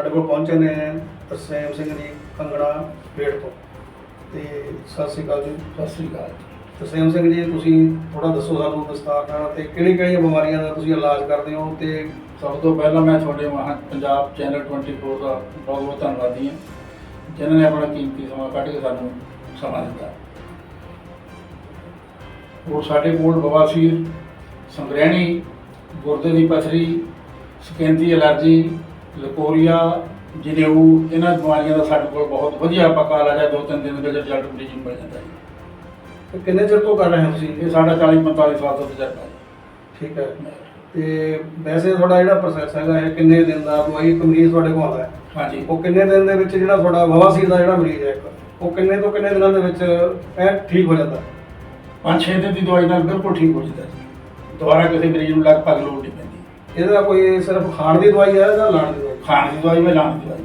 ਸਾਡੇ ਕੋਲ ਪਹੁੰਚੇ ਨੇ ਤਰਸੇਮ ਸਿੰਘ ਜੀ ਕੰਗੜਾ ਪੇੜ ਤੋਂ। ਤੇ ਸਤਿ ਸ਼੍ਰੀ ਅਕਾਲ ਜੀ। ਸਤਿ ਸ੍ਰੀ ਅਕਾਲ। ਤਰਸੇਮ ਸਿੰਘ ਜੀ ਤੁਸੀਂ ਥੋੜਾ ਦੱਸੋ ਸਾਨੂੰ ਵਿਸਤਾਰ ਨਾਲ ਤੇ ਕਿਹੜੀ ਕਿਹੜੀਆਂ ਬਿਮਾਰੀਆਂ ਦਾ ਤੁਸੀਂ ਇਲਾਜ ਕਰਦੇ ਹੋ ਤੇ ਸਭ ਤੋਂ ਪਹਿਲਾਂ ਮੈਂ ਤੁਹਾਡੇ ਮਹਾਂ ਪੰਜਾਬ ਚੈਨਲ 24 ਦਾ ਬਹੁਤ ਬਹੁਤ ਧੰਨਵਾਦੀ ਹਾਂ ਜਿਨ੍ਹਾਂ ਨੇ ਆਪਣਾ ਕੀਮਤੀ ਸਮਾਂ ਕੱਢ ਕੇ ਸਾਨੂੰ ਸਮਾਂ ਦਿੱਤਾ। ਉਹ ਸਾਡੇ ਕੋਲ ਬਵਾਸੀਰ ਸੰਗ੍ਰਹਿਣੀ ਗੁਰਦੇ ਦੀ ਪਥਰੀ ਸਕੈਂਦੀ ਐਲਰਜੀ ਲਕੋਰੀਆ ਜਨੇਊ ਇਹਨਾਂ ਬਿਮਾਰੀਆਂ ਦਾ ਸਾਡੇ ਕੋਲ ਬਹੁਤ ਵਧੀਆ ਪੱਕਾ ਇਲਾਜ ਹੈ ਦੋ ਤਿੰਨ ਦਿਨ ਦੇ ਵਿੱਚ ਰਿਜ਼ਲਟ ਮਰੀਜ਼ ਮਿਲ ਜਾਂਦਾ ਹੈ ਤੇ ਕਿੰਨੇ ਚਿਰ ਤੋਂ ਕਰ ਰਹੇ ਹੋ ਤੁਸੀਂ? ਇਹ ਸਾਡਾ 40 45 ਸਾਲ ਦਾ ਤਜਰਬਾ ਹੈ। ਠੀਕ ਹੈ। ਤੇ ਵੈਸੇ ਤੁਹਾਡਾ ਜਿਹੜਾ ਪ੍ਰੋਸੈਸ ਹੈਗਾ ਇਹ ਕਿੰਨੇ ਦਿਨ ਦਾ ਦਵਾਈ ਇੱਕ ਮਰੀਜ਼ ਤੁਹਾਡੇ ਕੋਲ ਆਉਂਦਾ ਹੈ? ਹਾਂਜੀ। ਉਹ ਕਿੰਨੇ ਦਿਨ ਦੇ ਵਿੱਚ ਜਿਹੜਾ ਤੁਹਾਡਾ ਬਵਾਸੀਰ ਦਾ ਜਿਹੜਾ ਮਰੀਜ਼ ਹੈ ਇੱਕ ਉਹ ਕਿੰਨੇ ਤੋਂ ਕਿੰਨੇ ਦਿਨਾਂ ਦੇ ਵਿੱਚ ਇਹ ਠੀਕ ਹੋ ਜਾਂਦਾ? ਪੰਜ ਛੇ ਦਿਨ ਦੀ ਦਵਾਈ ਨਾਲ ਬਿਲਕੁਲ ਠੀਕ ਹੋ ਜਾਂਦਾ ਜੀ। ਦੁਬਾਰਾ ਕਿਸੇ ਮਰੀਜ਼ ਨੂੰ ਲਗਭਗ ਲੋੜ ਨਹੀਂ ਪੈਂਦੀ। ਇਹਦਾ ਕੋਈ ਸਿਰਫ ਖਾਣ ਦੀ ਦਵਾਈ ਹੈ ਜਾਂ ਲਾਣ ਦੀ ਦਵਾਈ? ਖਾਣ ਦੀ ਦਵਾਈ ਮੈਂ ਲਾਣ ਦੀ ਦਵਾਈ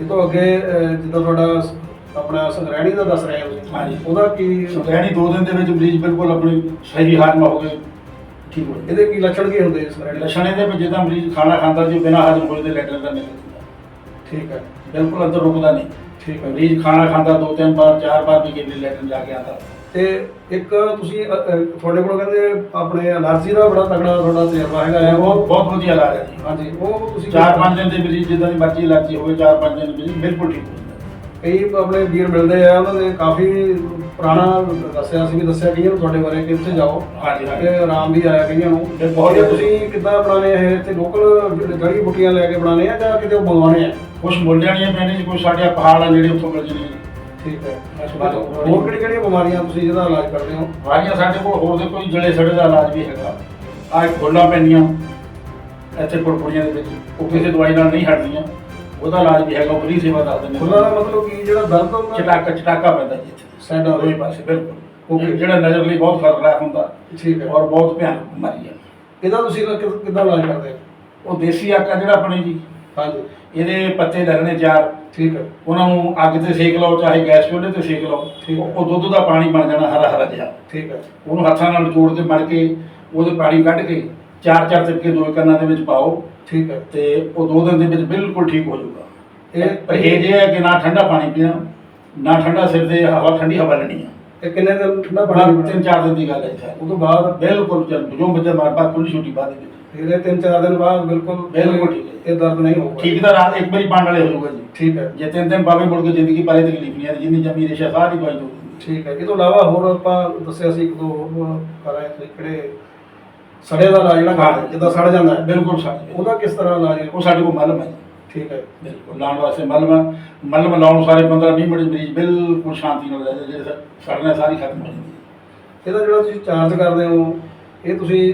ਇਹ ਤੋਂ ਅੱਗੇ ਅਹ, ਜਿੱਦਾਂ ਤੁਹਾਡਾ ਸ- ਆਪਣਾ ਸੰਗ੍ਰਹਿਣੀ ਦਾ ਦੱਸ ਰਹੇ ਹੋ ਤੁਸੀਂ। ਹਾਂਜੀ। ਉਹਦਾ ਕੀ ਸੁਤੈਣੀ ਦੋ ਦਿਨ ਦੇ ਵਿੱਚ ਮਰੀਜ਼ ਬਿਲਕੁਲ ਆਪਣੀ ਸਹੀ ਹਾਜ਼ਮਾ ਹੋ ਕੇ ਠੀਕ ਹੋ ਇਹਦੇ ਕੀ ਲੱਛਣ ਕੀ ਹੁੰਦੇ ਇਸ ਸੰਗ੍ਰਹਿਣੀ? ਲੱਛਣ ਇਹਦੇ ਵਿੱਚ ਜਿੱਦਾਂ ਮਰੀਜ਼ ਖਾਣਾ ਖਾਂਦਾ ਜੀ ਬਿਨਾਂ ਹਜਮ ਹੋਏ ਦੇ ਲੈਟਰ ਦਾ ਜਾਂਦਾ ਠੀਕ ਹੈ। ਬਿਲਕੁਲ ਅੰਦਰ ਰੁਕਦਾ ਨਹੀਂ। ਠੀਕ ਹੈ। ਮਰੀਜ਼ ਖਾਣਾ ਖਾਂਦਾ ਦੋ ਤਿੰਨ ਵਾਰ ਚਾਰ ਵਾਰ ਵੀ ਕਿਤੇ ਲੈਟਰ ਜਾ ਕੇ ਆਉਂਦਾ। ਤੇ ਇੱਕ ਤੁਸੀਂ ਅ, ਅ, ਤੁਹਾਡੇ ਕੋਲ ਕਹਿੰਦੇ ਆਪਣੇ ਅਲਰਜੀ ਦਾ ਬੜਾ ਤਗੜਾ ਤੁਹਾਡਾ ਤਜਰਬਾ ਹੈਗਾ ਹੈ। ਉਹ ਬਹੁਤ ਵਧੀਆ ਇਲਾਜ ਹੈ ਜੀ। ਹਾਂਜੀ ਉਹ ਤੁਸੀਂ ਚਾਰ ਪੰਜ ਦਿਨ ਦੇ ਮਰੀਜ਼ ਜਿੱਦਾਂ ਦੀ ਮਰਜ਼ੀ ਇਲਾਜੀ ਹੋਵੇ ਚਾਰ ਪੰਜ ਦਿਨ ਮਰੀਜ਼ ਬਿਲਕੁਲ ਠੀਕ ਹੋ ਜਾਂਦਾ। ਕਈ ਆਪਣੇ ਵੀਰ ਮਿਲਦੇ ਆ ਉਹਨਾਂ ਨੇ ਕਾਫੀ ਪੁਰਾਣਾ ਦੱਸਿਆ ਸੀ ਵੀ ਦੱਸਿਆ ਕਈਆਂ ਨੂੰ ਤੁਹਾਡੇ ਬਾਰੇ ਕਿ ਇੱਥੇ ਜਾਓ। ਹਾਂਜੀ ਤੇ ਹਾਂਜੀ ਆਰਾਮ ਵੀ ਆਇਆ ਕਈਆਂ ਨੂੰ। ਤੇ ਬਹੁਤ ਇਹ ਤੁਸੀਂ ਕਿੱਦਾਂ ਬਣਾਣੇ ਇਹ? ਇੱਥੇ ਲੋਕਲ ਜੜੀ ਬੁੱਟੀਆਂ ਲੈ ਕੇ ਬਣਾਣੇ ਆ ਜਾਂ ਕਿਤੇ ਮੰਗਵਾਉਣੇ ਆ? ਕੁਝ ਮੁੱਲ ਜਾਣੀਆਂ ਪੈਣੇ ਜੀ ਕੋਈ ਸਾਡੇ ਆਹ ਪਹਾੜ ਆ ਜਿਹੜੇ ਉੱਥੋਂ ਮਿਲ ਜਾਣੀਆਂ ਠੀਕ ਹੈ। ਹਸਪਤਾਲ ਹੋਰ ਕਿਹੜੀ ਕਿਹੜੀਆਂ ਬਿਮਾਰੀਆਂ ਤੁਸੀਂ ਜਿਹਦਾ ਇਲਾਜ ਕਰਦੇ ਹੋ? ਵਾਰੀਆਂ ਸਾਡੇ ਕੋਲ ਹੋਰ ਦੇ ਕੋਈ ਜਲੇ ਸੜੇ ਦਾ ਇਲਾਜ ਵੀ ਹੈਗਾ। ਆਹ ਖੋਲਾਂ ਪੈਂਦੀਆਂ। ਇੱਥੇ ਕੁੜਕੁੜੀਆਂ ਦੇ ਵਿੱਚ। ਉਹ ਕਿਸੇ ਦਵਾਈ ਨਾਲ ਨਹੀਂ ਹਟਦੀਆਂ। ਉਹਦਾ ਇਲਾਜ ਵੀ ਹੈਗਾ ਉਹ ਫ੍ਰੀ ਸੇਵਾ ਦੱਸ ਦਿੰਦੇ ਖੁੱਲਾ ਦਾ ਮਤਲਬ ਕੀ? ਜਿਹੜਾ ਦਰਦ ਹੁੰਦਾ ਚਟਾਕਾ ਚਟਾਕਾ ਪੈਂਦਾ ਜੀ ਇੱਥੇ। ਦੋਵੇਂ ਪਾਸੇ ਬਿਲਕੁਲ। ਜਿਹੜਾ ਨਜ਼ਰ ਲਈ ਬਹੁਤ ਖਤਰਨਾਕ ਹੁੰਦਾ। ਠੀਕ ਹੈ। ਔਰ ਬਹੁਤ ਭਿਆਨਕ ਬਿਮਾਰੀ ਹੈ। ਇਹਦਾ ਤੁਸੀਂ ਕਿੱਦਾਂ ਇਲਾਜ ਕਰਦੇ ਹੋ? ਉਹ ਦੇਸੀ ਆਕਾ ਜਿਹੜਾ ਆਪਣੇ ਜੀ ਹਾਂਜੀ। ਇਹਦੇ ਪੱਤੇ ਲੱਗਣੇ ਚਾਰ। ਠੀਕ ਹੈ। ਉਹਨਾਂ ਨੂੰ ਅੱਗ ਤੇ ਸੇਕ ਲਓ ਚਾਹੇ ਗੈਸ ਚੁੱਲ੍ਹੇ ਤੇ ਸੇਕ ਲਓ। ਠੀਕ ਹੈ। ਉਹ ਦੁੱਧ ਦਾ ਪਾਣੀ ਬਣ ਜਾਣਾ ਹਰਾ ਹਰਾ ਜਿਹਾ। ਠੀਕ ਹੈ। ਉਹਨੂੰ ਹੱਥਾਂ ਨਾਲ ਨਿਚੋੜ ਕੇ ਮੜ ਕੇ ਉਹਦੇ ਪਾਣੀ ਕੱਢ ਕੇ ਚਾਰ ਚਾਰ ਚਿਪਕੇ ਦੋ ਕੰਨਾਂ ਦੇ ਵਿੱਚ ਪਾਓ। ਠੀਕ ਹੈ। ਤੇ ਉਹ ਦੋ ਦਿਨ ਦੇ ਵਿੱਚ ਬਿਲਕੁਲ ਠੀਕ ਹੋ ਜਾਊਗਾ। ਇਹ- ਇਹ ਪਰਹੇਜ ਇਹ ਹੈ ਕਿ ਨਾ ਠੰਡਾ ਪਾਣੀ ਪੀਣਾ ਨਾ ਠੰਡਾ ਸਿਰ ਤੇ ਹਵਾ ਠੰਡੀ ਹਵਾ ਲੈਣੀ ਆ। ਇਹ ਕਿੰਨੇ ਦਿਨ ਠੰਡਾ ਬੜਾ ਪਾਣੀ? ਤਿੰਨ ਚਾਰ ਦਿਨ ਦੀ ਗੱਲ ਹੈ ਉਹ ਤੋਂ ਬਾਅਦ ਬਿਲਕੁਲ ਚੱਲ ਜੋ ਬੱਚਾ ਮਾਰ ਖੁੱਲੀ ਛੁੱਟੀ ਬਾਅਦ ਦੇ ਵਿੱਚ ਫਿਰ ਇਹ ਤਿੰਨ ਚਾਰ ਦਿਨ ਬਾਅਦ ਬਿਲਕੁਲ ਬਿਲਕੁਲ ਠੀਕ ਹੈ। ਇਹ ਦਰਦ ਨਹੀਂ ਹੋਊਗਾ। ਠੀਕ ਦਾ ਰਾਤ ਇੱਕ ਵਾਰੀ ਪਾਣ ਵਾਲੇ ਹੋ ਜਾਊਗਾ ਜੀ। ਠੀਕ ਹੈ। ਜੇ ਤਿੰਨ ਦਿਨ ਬਾਵੇ ਮੁੜ ਕੇ ਜ਼ਿੰਦਗੀ ਬਾਰੇ ਤਕਲੀਫ ਨਹੀਂ ਆ ਜਿੰਨੀ ਜਮੀ ਰੇਸ਼ਾ ਸਾਰੀ ਦਵਾਈ ਦੋ ਠੀਕ ਹੈ। ਇਹ ਤੋਂ ਇਲਾਵਾ ਹੋਰ ਆਪਾਂ ਦੱਸਿਆ ਸੀ ਇੱਕ ਦੋ ਹੋਰ ਕਰ ਰਹੇ ਕਿਹੜੇ ਸੜੇ ਦਾ ਇਲਾਜ ਜਿਹੜਾ ਹਾਂ। ਜਿੱਦਾਂ ਸੜ ਜਾਂਦਾ ਹੈ। ਬਿਲਕੁਲ ਸਾਡੇ ਉਹਦਾ ਕਿਸ ਤਰ੍ਹਾਂ ਇਲਾਜ ਹੈ? ਉਹ ਸਾਡੇ ਕੋਲ ਮਲਮ ਹੈ। ਠੀਕ ਹੈ। ਬਿਲਕੁਲ ਲਾਉਣ ਵਾਸਤੇ ਮਲਮ ਮਲਮ ਲਾਉਣ ਸਾਰੇ 15 20 ਮਿੰਟ ਮਰੀਜ਼ ਬਿਲਕੁਲ ਸ਼ਾਂਤੀ ਨਾਲ ਰਹਿੰਦੇ ਜਿਹੜੇ ਸੜਨਾ ਸਾਰੀ ਖਤਮ ਹੋ ਜਾਂਦੀ ਹੈ। ਇਹਦਾ ਜਿਹੜਾ ਤੁਸੀਂ ਚਾਰਜ ਕਰਦੇ ਹੋ ਇਹ ਤੁਸੀਂ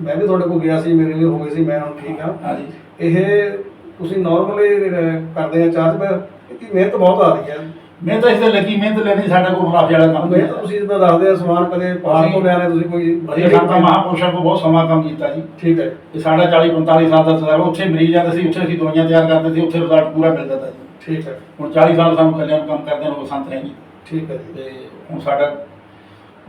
ਮੈਂ ਵੀ ਤੁਹਾਡੇ ਕੋਲ ਗਿਆ ਸੀ ਮੇਰੇ ਵੀ ਹੋ ਗਏ ਸੀ ਮੈਂ ਹੁਣ ਠੀਕ ਹਾਂ। ਹਾਂਜੀ। ਇਹ ਤੁਸੀਂ ਨਾਰਮਲੀ ਕਰਦੇ ਆ ਚਾਰਜ ਪਰ ਇਹਦੀ ਮਿਹਨਤ ਬਹੁਤ ਆ ਰਹੀ ਹੈ। ਮੈਂ ਤਾਂ ਇਸ ਤੇ ਲੱਗੀ ਮਿਹਨਤ ਲੈਣੀ ਸਾਡਾ ਕੋਈ ਮੁਨਾਫੇ ਵਾਲਾ ਕੰਮ ਨਹੀਂ ਮਿਹਨਤ ਤੁਸੀਂ ਜਿੱਦਾਂ ਦੱਸਦੇ ਆ ਸਮਾਨ ਕਦੇ ਪਹਾੜ ਤੋਂ ਲਿਆਣੇ ਤੁਸੀਂ ਕੋਈ ਅਸੀਂ ਸੰਤਾਂ ਮਹਾਪੁਰਸ਼ਾਂ ਕੋਲ ਬਹੁਤ ਸਮਾਂ ਕੰਮ ਕੀਤਾ ਜੀ। ਠੀਕ ਹੈ। ਇਹ ਸਾਡਾ 40 45 ਸਾਲ ਦਾ ਤਜਰਬਾ ਉੱਥੇ ਮਰੀਜ਼ ਜਾਂਦੇ ਸੀ ਉੱਥੇ ਅਸੀਂ ਦਵਾਈਆਂ ਤਿਆਰ ਕਰਦੇ ਸੀ ਉੱਥੇ ਰਿਜ਼ਲਟ ਪੂਰਾ ਮਿਲ ਜਾਂਦਾ ਸੀ। ਠੀਕ ਹੈ। ਹੁਣ 40 ਸਾਲ ਸਾਨੂੰ ਕੱਲਿਆਂ ਨੂੰ ਕੰਮ ਕਰਦਿਆਂ ਨੂੰ ਬਸੰਤ ਹੈ ਨਹੀਂ। ਠੀਕ ਹੈ ਜੀ। ਤੇ ਹੁਣ ਸਾਡਾ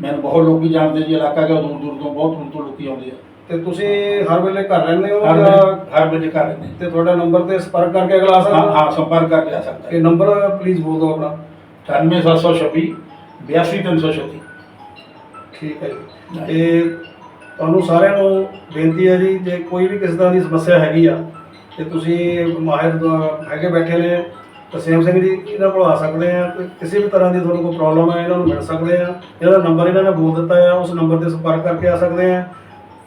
ਮੈਨੂੰ ਬਹੁਤ ਲੋਕੀ ਜਾਣਦੇ ਜੀ ਇਲਾਕਾ ਦਾ ਦੂਰ ਦੂਰ ਤੋਂ ਬਹੁਤ ਦੂਰ ਤੋਂ ਲੋਕੀ ਆਉਂਦੇ ਆ। ਤੇ ਤੁਸੀਂ ਹਰ ਵੇਲੇ ਘਰ ਰਹਿੰਦੇ ਹੋ ਹਰ ਜਾਂ ਵੇਲੇ ਹਰ ਵੇਲੇ ਘਰ ਰਹਿੰਦੇ ਤੇ ਤੁਹਾਡਾ ਨੰਬਰ ਤੇ ਸੰਪਰਕ ਕਰਕੇ ਅਗਲਾ ਆ ਹਾਂ ਸਕਦਾ? ਹਾਂ ਸੰਪਰਕ ਕਰਕੇ ਆ ਸਕਦਾ। ਹੈ ਇਹ ਨੰਬਰ ਪਲੀਜ਼ ਬੋਲ ਦਿਓ ਆਪਣਾ। 98726 82336 ਠੀਕ ਹੈ ਜੀ। ਤੇ ਤੁਹਾਨੂੰ ਸਾਰਿਆਂ ਨੂੰ ਬੇਨਤੀ ਹੈ ਜੀ ਜੇ ਕੋਈ ਵੀ ਕਿਸੇ ਤਰ੍ਹਾਂ ਦੀ ਸਮੱਸਿਆ ਹੈਗੀ ਆ ਤੇ ਤੁਸੀਂ ਮਾਹਿਰ ਦ- ਹੈਗੇ ਬੈਠੇ ਨੇ ਤਸੀਮ ਸਿੰਘ ਜੀ ਇਹਨਾਂ ਕੋਲ ਆ ਸਕਦੇ ਆ। ਤੇ ਕਿਸੇ ਵੀ ਤਰ੍ਹਾਂ ਦੀ ਤੁਹਾਨੂੰ ਕੋਈ ਪ੍ਰੋਬਲਮ ਹੈ ਇਹਨਾਂ ਨੂੰ ਮਿਲ ਸਕਦੇ ਆ। ਇਹਦਾ ਨੰਬਰ ਇਹਨਾਂ ਨੇ ਬੋਲ ਦਿੱਤਾ ਆ ਉਸ ਨੰਬਰ ਤੇ ਸੰਪਰਕ ਕਰਕੇ ਆ ਸਕਦੇ ਆ।